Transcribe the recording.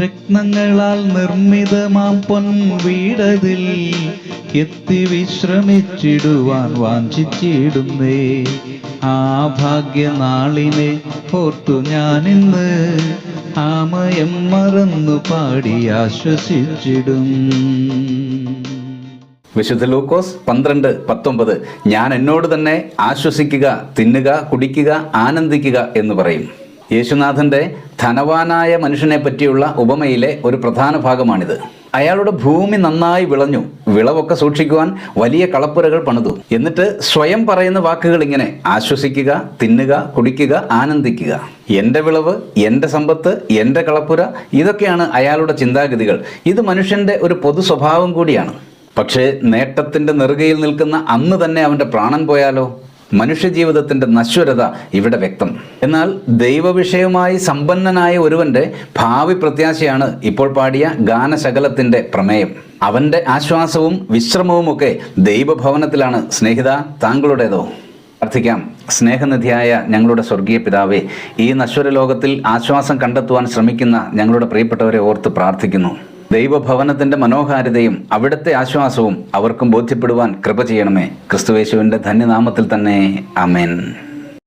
രത്നങ്ങളാൽ നിർമ്മിതമാം പൊൻ വീടതിൽ എത്തി വിശ്രമിച്ചിടുവാൻ വാഞ്ചിച്ചിടുന്നേ. ആ ഭാഗ്യനാളിനെ ഓർത്തു ഞാനിന്ന് ആമയം മറന്നു പാടി ആശ്വസിച്ചിടും. വിശുദ്ധ ലൂക്കോസ് പന്ത്രണ്ട് പത്തൊമ്പത് ഞാൻ എന്നോട് തന്നെ ആശ്വസിക്കുക തിന്നുക കുടിക്കുക ആനന്ദിക്കുക എന്ന് പറയും. യേശുനാഥന്റെ ധനവാനായ മനുഷ്യനെ പറ്റിയുള്ള ഉപമയിലെ ഒരു പ്രധാന ഭാഗമാണിത്. അയാളുടെ ഭൂമി നന്നായി വിളഞ്ഞു വിളവൊക്കെ സൂക്ഷിക്കുവാൻ വലിയ കളപ്പുരകൾ പണിതു. എന്നിട്ട് സ്വയം പറയുന്ന വാക്കുകൾ ഇങ്ങനെ ആശ്വസിക്കുക തിന്നുക കുടിക്കുക ആനന്ദിക്കുക. എന്റെ വിളവ് എന്റെ സമ്പത്ത് എന്റെ കളപ്പുര ഇതൊക്കെയാണ് അയാളുടെ ചിന്താഗതികൾ. ഇത് മനുഷ്യന്റെ ഒരു പൊതു സ്വഭാവം കൂടിയാണ്. പക്ഷേ നേട്ടത്തിന്റെ നെറുകയിൽ നിൽക്കുന്ന അന്ന് തന്നെ അവന്റെ പ്രാണൻ പോയാലോ? മനുഷ്യജീവിതത്തിന്റെ നശ്വരത ഇവിടെ വ്യക്തം. എന്നാൽ ദൈവവിഷയമായി സമ്പന്നനായ ഒരുവന്റെ ഭാവി പ്രത്യാശയാണ് ഇപ്പോൾ പാടിയ ഗാനശകലത്തിന്റെ പ്രമേയം. അവന്റെ ആശ്വാസവും വിശ്രമവുമൊക്കെ ദൈവഭവനത്തിലാണ്. സ്നേഹിത താങ്കളുടേതോ? പ്രാർത്ഥിക്കാം. സ്നേഹനിധിയായ ഞങ്ങളുടെ സ്വർഗീയ പിതാവെ ഈ നശ്വര ലോകത്തിൽ ആശ്വാസം കണ്ടെത്തുവാൻ ശ്രമിക്കുന്ന ഞങ്ങളുടെ പ്രിയപ്പെട്ടവരെ ഓർത്ത് പ്രാർത്ഥിക്കുന്നു. ദൈവഭവനത്തിന്റെ മനോഹാരിതയും അവിടുത്തെ ആശ്വാസവും അവർക്കും ബോധ്യപ്പെടുവാൻ കൃപ ചെയ്യണമേ. ക്രിസ്തുവേശുവിന്റെ ധന്യനാമത്തിൽ തന്നെ. അമേൻ